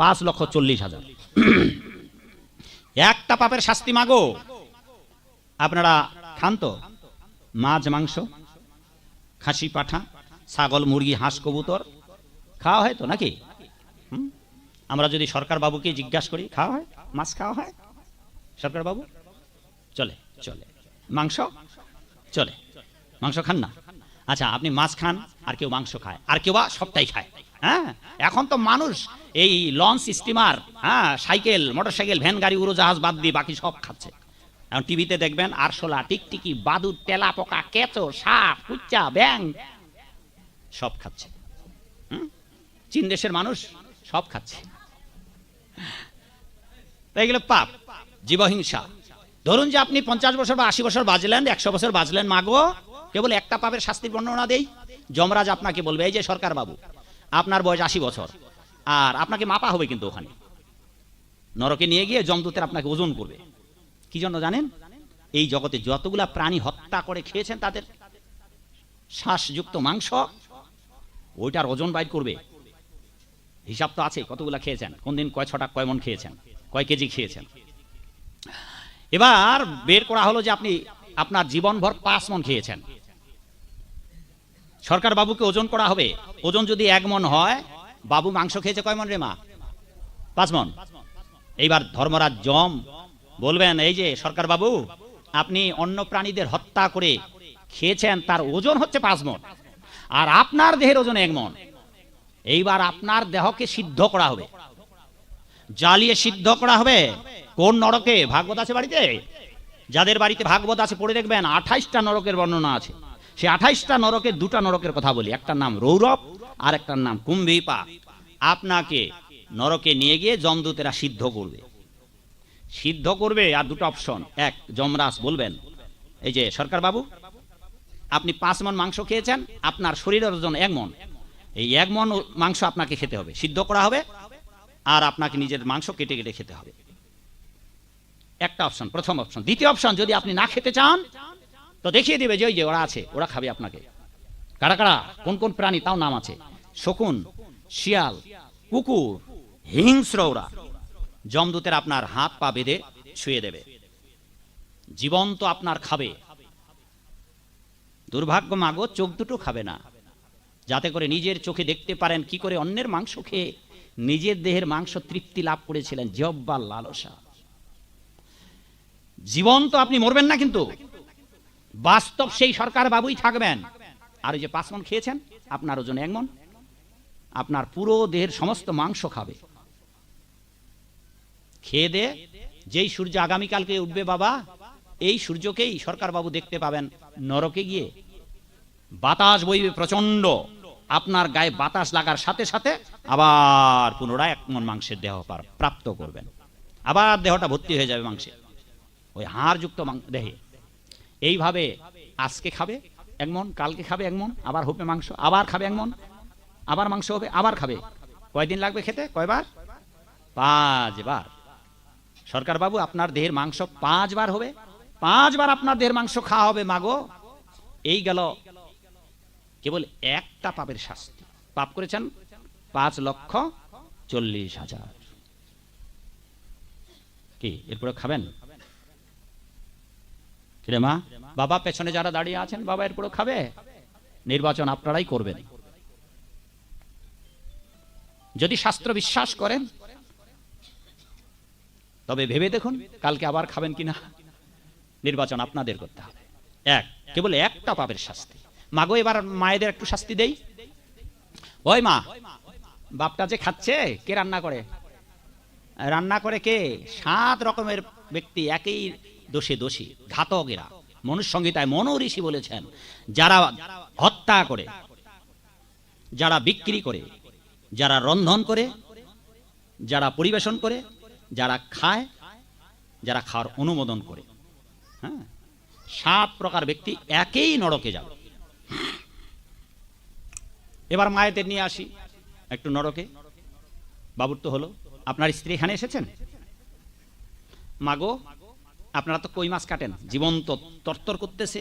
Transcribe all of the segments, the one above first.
পাঁচ লক্ষ চল্লিশ হাজার। একটা পাপের শাস্তি মাগো। আপনারা খান তো? মাছ, মাংস, খাসি, পাঠা, ছাগল, মুরগি, হাঁস, কবুতর, খাওয়া হয় তো নাকি? আমরা যদি সরকার বাবুকে জিজ্ঞাসা করি, খাওয়া হয়? মাছ খাওয়া হয়? সরকার বাবু? চলে চলে। মাংস? চলে। মাংস খান না? আচ্ছা আপনি মাছ খান, আর কেউ মাংস খায়। আর কেউ বা সবটাই খায়। হ্যাঁ? এখন তো মানুষ এই লঞ্চ স্টিমার হ্যাঁ সাইকেল মোটরসাইকেল ভ্যান গাড়ি, উড়োজাহাজ বাদ দিয়ে বাকি সব খাচ্ছে। এখন টিভিতে দেখবেন আরশোলা, টিকটিকি বাদুর তেলা পোকা, কেঁচো, সাপ, কুচ্চা, ব্যাং, সব খাচ্ছে? চীন দেশের মানুষ সব খাচ্ছে। তাই গেলে পাপ, জীবহিংসা। ধরুন যে আপনি পঞ্চাশ বছর বা আশি বছর বাজলেন একশো বছর বাজলেন মাগো, কেবল একটা পাপের শাস্তির বর্ণনা দেই। যমরাজ আপনাকে বলবে, এই যে সরকার বাবু আপনার বয়স আশি বছর। আর আপনাকে মাপা হবে কিন্তু ওখানে। নরকে নিয়ে গিয়ে যমদূতের আপনাকে ওজন করবে। কি জন্য জানেন? এই জগতে যতগুলা প্রাণী হত্যা করে খেয়েছেন তাদের, শ্বাসযুক্ত মাংস, ওইটার ওজন বাইর করবে। হিসাব তো আছে কতগুলা খেয়েছেন, কোন দিন কয় ছটা কয় মন খেয়েছেন, কয় কেজি খেয়েছেন। এবার বের করা হলো যে আপনি আপনার জীবনভর পাঁচ মন খেয়েছেন। সরকার বাবুকে ওজন করা হবে। ওজন যদি এক মন হয়, বাবু মাংস খেয়েছে কয় মন রে মা? পাঁচ মন। এইবার ধর্মরাজ জম বলবেন, এই যে সরকার বাবু আপনি অন্য প্রাণীদের হত্যা করে খেয়েছেন, তার ওজন হচ্ছে পাঁচ মন। আর আপনার দেহের ওজন এক মন। এইবার আপনার দেহকে সিদ্ধ করা হবে। জ্বালিয়ে সিদ্ধ করা হবে। কোন নরকে? ভাগবত আছে বাড়িতে? যাদের বাড়িতে ভাগবত আছে, পড়ে দেখবেন, আঠাইশটা নরকের বর্ণনা আছে। সে আঠাইশটা নরকের, দুটা নরকের কথা বলি। একটার নাম রৌরব, আর একটার নাম কুম্ভীপা আপনাকে নরকে নিয়ে গিয়ে যমদূতেরা সিদ্ধ করবে। সিদ্ধ করবে, আর দুটো অপশন। এক, যমরাজ বলবেন, এই যে সরকার বাবু আপনি পাঁচ মন মাংস খেয়েছেন, আপনার শরীরের ওজন এক মন এই এক মন মাংস আপনাকে খেতে হবে। সিদ্ধ করা হবে, আর আপনাকে নিজের মাংস কেটে কেটে খেতে হবে। একটা অপশন, প্রথম অপশন। দ্বিতীয় অপশন, যদি আপনি না খেতে চান তো দেখিয়ে দিবে যে ওই যে ওরা আছে, ওরা খাবে আপনাকে। কারা কারা? কোন কোন প্রাণী? তাও নাম আছে। শকুন, শিয়াল, কুকুর, হিংস্র ওরা। যমদূতের আপনার হাত পা বেঁধে ছুঁয়ে দেবে। জীবন্ত আপনার খাবে। দুর্ভাগ্য মাগো, চোখ দুটো খাবে না। যাতে করে নিজের চোখে দেখতে পারেন কি করে অন্যের মাংস খেয়ে নিজের দেহের মাংস তৃপ্তি লাভ করেছিলেন। জব্বার লালসা। জীবন্ত আপনি মরবেন না কিন্তু। বাস্তব সেই সরকার বাবুই থাকবেন। আর ওই যে পাঁচ মন খেয়েছেন, আপনার ওজন এক মন আপনার পুরো দেহের সমস্ত মাংস খাবে। খেয়ে দে, যেই সূর্য আগামীকালকে উঠবে বাবা, এই সূর্যকেই সরকার বাবু দেখতে পাবেন নরকে গিয়ে। বাতাস বইবে প্রচণ্ড আপনার গায়ে বাতাস লাগার সাথে সাথে আবার পুনরায় এক মন মাংসের দেহ প্রাপ্ত করবেন। আবার দেহটা ভর্তি হয়ে যাবে মাংসে। ওই হাড়যুক্ত মাং- দেহে। এইভাবে আজকে খাবে এক মন কালকে খাবে এক মন আবার হবে মাংস, আবার খাবে এক মন আবার মাংস হবে, আবার খাবে। কয়দিন লাগবে খেতে? কয়বার? পাঁচবার। সরকার বাবু আপনার দেহের মাংস পাঁচবার হবে। পাঁচবার আপনার দেহের মাংস খাওয়া হবে, মাগো। এই গেল কেবল একটা পাপের শাস্তি। পাপ করেছেন পাঁচ লক্ষ চল্লিশ হাজার। কি, এরপরে খাবেন? মা, বাবা পেছনে যারা দাঁড়িয়ে আছেন, বাবা এরপরে খাবে? নির্বাচন আপনারাই করবেন। যদি শাস্ত্র বিশ্বাস করেন, তবে ভেবে দেখুন কালকে আবার খাবেন কিনা। নির্বাচন আপনাদের করতে হবে। এক, কেবল একটা পাপের শাস্তি। মাগো, এবার মায়েদের একটু শাস্তি দেই। ওই মা, বাপটা যে খাচ্ছে, কে রান্না করে? রান্না করে কে? সাত রকমের ব্যক্তি, একই দোষে দোষী, ঘাতকেরা। মনুসংহিতায় মনো ঋষি বলেছেন, যারা হত্যা করে, যারা বিক্রি করে, যারা রন্ধন করে, যারা পরিবেশন করে, যারা খায়, যারা খাওয়ার অনুমোদন করে। হ্যাঁ? সাত প্রকার ব্যক্তি একেই নরকে যাবে। এবার মায়েদের নিয়ে আসি, একটু নরকে। বাবুর তো হলো। আপনার স্ত্রী এখানে এসেছেন? মাগো আপনারা তো কই মাছ কাটেন? জীবন্ত তরতর করতেছে,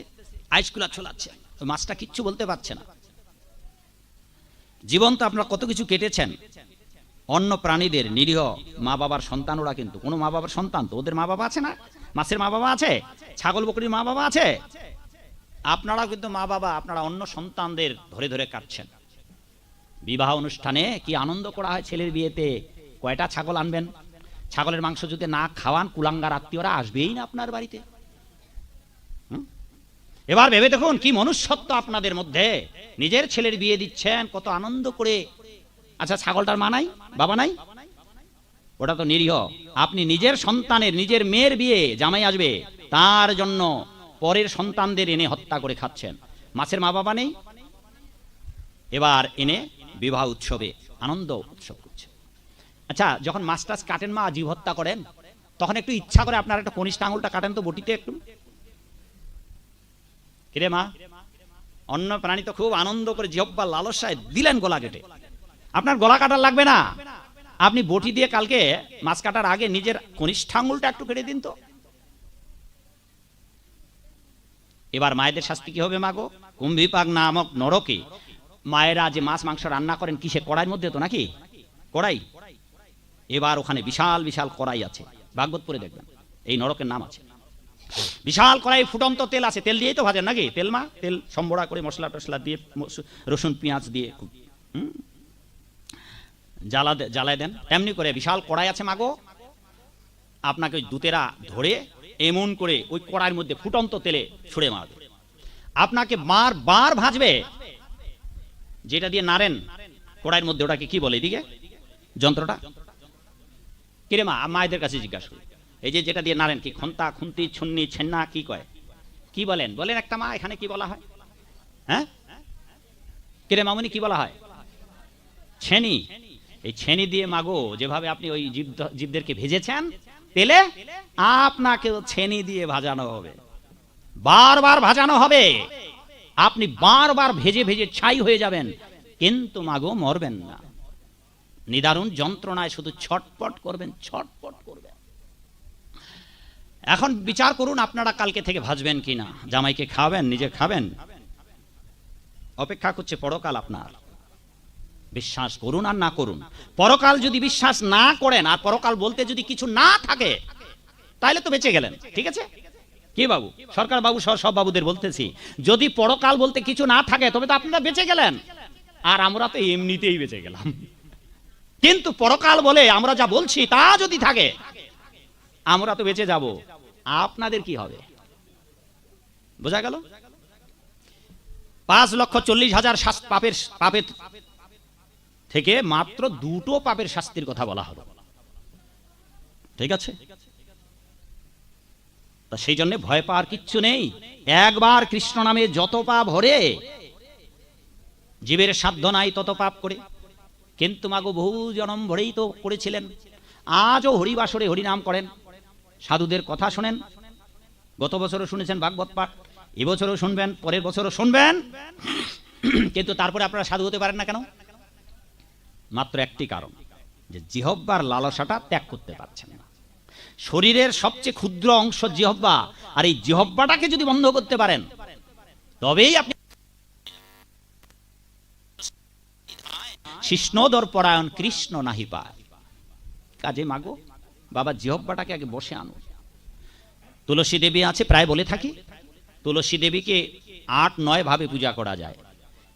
আইসকুলা ছোলাচ্ছে মাছটা কিচ্ছু বলতে পারছে না। জীবন্ত আপনারা কত কিছু কেটেছেন। অন্য প্রাণীদের নিরীহ মা বাবার সন্তান ওরা কিন্তু, কোনো মা বাবার সন্তান তো, ওদের মা বাবা আছে না? মাছের মা বাবা আছে? ছাগল বকরির মা বাবা আছে? আপনারা কিন্তু মা বাবা আপনারা অন্য সন্তানদের ধরে ধরে কাটছেন। বিবাহ অনুষ্ঠানে কি আনন্দ করা হয় ছেলের বিয়েতে? কয়টা ছাগল আনবেন? ছাগলের মাংস যদি না খাওয়ান, কুলাঙ্গার আত্মীয়রা আসবেই না আপনার বাড়িতে? এবার ভেবে দেখুন কি মনুষ্যত্ব আপনাদের মধ্যে। নিজের ছেলের বিয়ে দিচ্ছেন, কত আনন্দ করে। আচ্ছা ছাগলটার মা নাই? বাবা নাই? ওটা তো নিরীহ। আপনি নিজের সন্তানের, নিজের মেয়ের বিয়ে, জামাই আসবে, তার জন্য পরের সন্তানদের এনে হত্যা করে খাচ্ছেন। মাছের মা বাবা নেই? এবার এনে বিবাহ উৎসবে, আনন্দ উৎসব করছে আচ্ছা যখন মাছ টাছ কাটেন মা জীব হত্যা করেন, তখন একটু ইচ্ছা করে আপনার একটা কনিষ্ঠ আঙুলটা কাটেন তো বটিতে একটু। কিরে মা, অন্য প্রাণী তো খুব আনন্দ করে জিহব্বা লালসায় দিলেন গলা কেটে। আপনার গলা কাটার লাগবে না। আপনি বটি দিয়ে কালকে মাছ কাটার আগে নিজের কনিষ্ঠ আঙুলটা একটু কেটে দিন তো। এবার মায়েদের শাস্তি কি হবে মাগো কুম্ভিপাক নামক নরকে মায়েরা যে মাছ মাংস রান্না করেন কিসে কড়াইয়ের মধ্যে তো নাকি? কড়াই? এবার ওখানে বিশাল বিশাল কড়াই আছে। ভাগবতপুরে দেখবেন, এই নরকের নাম আছে। বিশাল কড়াই, ফুটন্ত তেল আছে। তেল দিয়েই তো ভাজেন নাকি? তেল মা, তেল সম্বরা করে মশলা টসলা দিয়ে রসুন, পেঁয়াজ দিয়ে? জ্বালা জ্বালায় দেন। তেমনি করে বিশাল কড়াই আছে মাগো। আপনাকে ওই দূতেরা ধরে এমন করে ওই কড়াইয়ের মধ্যে ফুটন্ত তেলে ছুঁড়ে মারবে। আপনাকে বার বার ভাজবে। যেটা দিয়ে নাড়েন, কড়াইয়ের মধ্যে ওটাকে কি বলে এদিকে? যন্ত্রটা? কিরে মা মায়েদের কাছে জিজ্ঞাসা করি। এই যে যেটা দিয়ে নাড়েন, কি খন্তা, খুন্তি, ছুন্নি, ছেন্না, কি কয়? কি বলেন? বলেন একটা মা, এখানে কি বলা হয়? হ্যাঁ? কিরে মামুনি, কি বলা হয়? ছেনি। এই ছেনি দিয়ে মাগো, যেভাবে আপনি ওই জীব জীবদেরকে ভেজেছেন, তেলে আপনাকেও ছেনি দিয়ে ভাজানো হবে। বারবার ভাজানো হবে। আপনি বারবার ভেজে ভেজে ছাই হয়ে যাবেন। কিন্তু মাগো, মরবেন না। নিদারুণ যন্ত্রণায় শুধু ছটপট করবেন ছটপট করবেন। এখন বিচার করুন আপনারা কালকে থেকে ভাজবেন কিনা। জামাইকে খাবেন, নিজে খাবেন। অপেক্ষা করছে পরকাল আপনার। বিশ্বাস করুন আর না করুন। পরকাল যদি বিশ্বাস না করেন, আর পরকাল বলতে যদি কিছু না থাকে, তাহলে তো বেঁচে গেলেন, ঠিক আছে? কি বাবু? সরকার বাবু সহ সব বাবুদের বলতেছি। যদি পরকাল বলতে কিছু না থাকে, তবে তো আপনারা বেঁচে গেলেন। আর আমরা তো এমনিতেই বেঁচে গেলাম। কিন্তু পরকাল বলে আমরা যা বলছি তা যদি থাকে, আমরা তো বেঁচে যাব। আপনাদের কি হবে? বোঝা গেল? পাঁচ লক্ষ চল্লিশ হাজার পাপের পাপের থেকে মাত্র দুটো পাপের শাস্তির কথা বলা হলো। ঠিক আছে? তা সেই জন্য ভয় পাওয়ার কিচ্ছু নেই। একবার কৃষ্ণ নামে যত পাপ হরে, জীবের সাধ্য নাই তত পাপ করে। কিন্তু মাগো বহু জনম ভরেই তো করেছিলেন। আজও হরিবাসরে হরিনাম করেন। সাধুদের কথা শোনেন। গত বছরও শুনেছেন ভাগবত পাঠ এবছরও শুনবেন, পরের বছরও শুনবেন। কিন্তু তারপরে আপনারা সাধু হতে পারেন না কেন? মাত্র একটি কারণ, যে জিহব্বার লালসাটা ত্যাগ করতে পারছেন না। শরীরের সবচেয়ে ক্ষুদ্র অংশ জিহব্বা আর এই জিহব্বাটাকে যদি বন্ধ করতে পারেন, তবেই আপনি কৃষ্ণদর পরায়ণ কৃষ্ণ নাহি পায়। কাজে মাগো, বাবা জিহব্বাটাকে আগে বসে আনো তুলসী দেবী আছে, প্রায় বলে থাকি। তুলসী দেবীকে আট, নয় ভাবে পূজা করা যায়।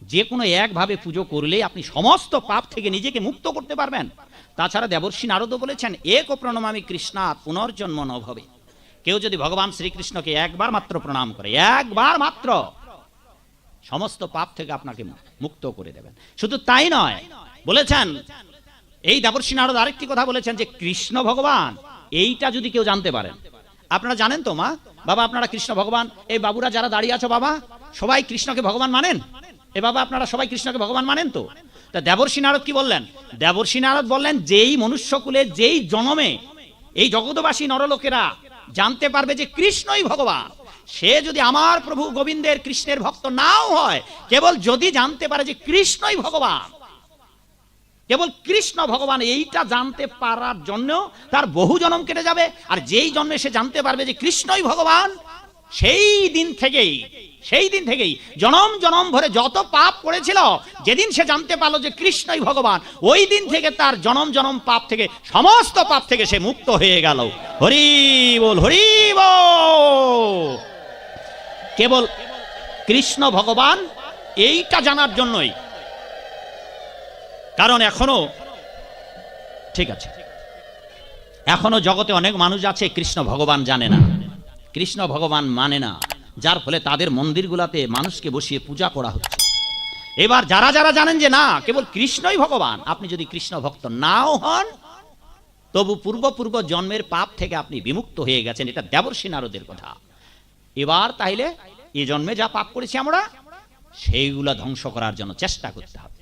যে কোনো একভাবে পুজো করলেই আপনি সমস্ত পাপ থেকে নিজেকে মুক্ত করতে পারবেন। তাছাড়া দেবর্ষী নারদ বলেছেন, এক ও প্রণমামি কৃষ্ণাৎ পুনর্জন্ম নভবে। কেউ যদি ভগবান শ্রীকৃষ্ণকে একবার মাত্র প্রণাম করে, একবার মাত্র সমস্ত পাপ থেকে আপনাকে মুক্ত করে দেবেন। শুধু তাই নয়, বলেছেন, এই দেবর্ষী নারদ আরেকটি কথা বলেছেন যে, কৃষ্ণ ভগবান, এইটা যদি কেউ জানতে পারেন আপনারা জানেন তো মা? বাবা আপনারা কৃষ্ণ ভগবান, এই বাবুরা যারা দাঁড়িয়ে আছো বাবা, সবাই কৃষ্ণকে ভগবান মানেন? এ বাবা আপনারা সবাই কৃষ্ণকে ভগবান মানেন তো? তা দেবর্ষী নারদ কি বললেন? দেবর্ষী নারদ বললেন, যেই মনুষ্যকুলে, যেই জনমে, এই জগৎবাসী নরলোকেরা জানতে পারবে যে, কৃষ্ণই ভগবান। সে যদি আমার প্রভু গোবিন্দের কৃষ্ণের ভক্ত নাও হয়, কেবল যদি জানতে পারে যে কৃষ্ণই ভগবান, কেবল কৃষ্ণ ভগবান, এইটা জানতে পারার জন্য তার বহু জন্ম কেটে যাবে, আর যেই জন্মে সে জানতে পারবে যে কৃষ্ণই ভগবান, সেই দিন থেকেই, সেই দিন থেকেই, জনম জনম ভরে যত পাপ করেছিল, যেদিন সে জানতে পারল যে কৃষ্ণই ভগবান, ওই দিন থেকে তার জনম জনম পাপ থেকে, সমস্ত পাপ থেকে সে মুক্ত হয়ে গেল। হরি বল হরি বল! কেবল কৃষ্ণ ভগবান, এইটা জানার জন্যই। কারণ এখনও, ঠিক আছে, এখনও জগতে অনেক মানুষ আছে, কৃষ্ণ ভগবান জানে না। কৃষ্ণ ভগবান মানে না, যার ফলে তাদের মন্দিরগুলোতে মানুষকে বসিয়ে পূজা করা হচ্ছে। এবার যারা যারা জানেন যে না, কেবল কৃষ্ণই ভগবান, আপনি যদি কৃষ্ণ ভক্ত নাও হন, তবু পূর্ব পূর্ব জন্মের পাপ থেকে আপনি বিমুক্ত হয়ে গেছেন, এটা দেবর্ষী নারদের কথা। এবার তাইলে এ জন্মে যা পাপ করেছি আমরা, সেইগুলা ধ্বংস করার জন্য চেষ্টা করতে হবে।